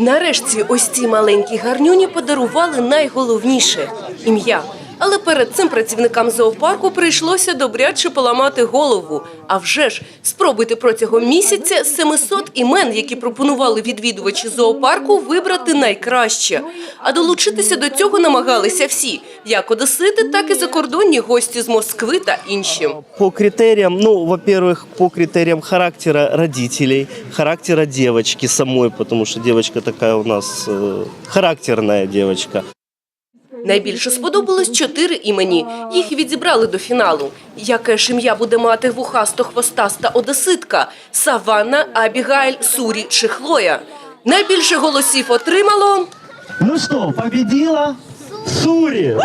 Нарешті ось ці маленькі гарнюні подарували найголовніше ім'я. Але перед цим працівникам зоопарку прийшлося добряче поламати голову. А вже ж спробуйте протягом місяця з 700 імен, які пропонували відвідувачі зоопарку, вибрати найкраще. А долучитися до цього намагалися всі, як одесити, так і закордонні гості з Москви та інші. По критериям, ну, во-первых, по критериям характера родителей, характера девочки самой, потому что девочка такая у нас э, характерная девочка. Найбільше сподобалось чотири імені. Їх відібрали до фіналу. Яке ж ім'я буде мати вухасто-хвостаста одеситка – Саванна, Абігайль, Сурі чи Хлоя? Найбільше голосів отримало Ну что, победила Сури!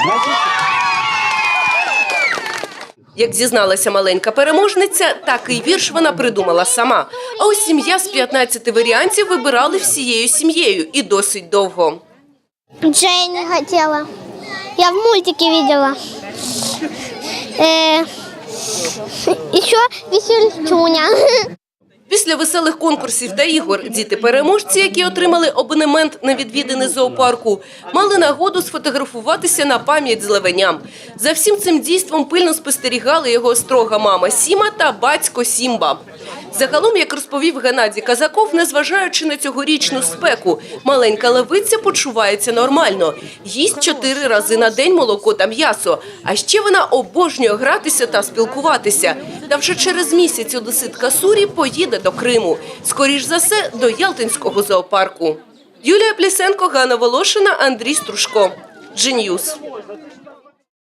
Як зізналася маленька переможниця, такий вірш вона придумала сама. А ось сім'я з 15 варіантів вибирали всією сім'єю і досить довго. Джейни хотела. Я в мультике видела. Э, еще весельчуня. Після веселих конкурсів та ігор діти-переможці, які отримали абонемент на відвідини зоопарку, мали нагоду сфотографуватися на пам'ять з левеням. За всім цим дійством пильно спостерігали його строга мама Сіма та батько Сімба. Загалом, як розповів Геннадій Казаков, незважаючи на цьогорічну спеку, маленька левиця почувається нормально. Їсть чотири рази на день молоко та м'ясо. А ще вона обожнює гратися та спілкуватися. Та вже через місяць одеситка Сурі поїде до Криму. Скоріш за все, до Ялтинського зоопарку. Юлія Плісенко, Ганна Волошина, Андрій Стружко. Джин'юс.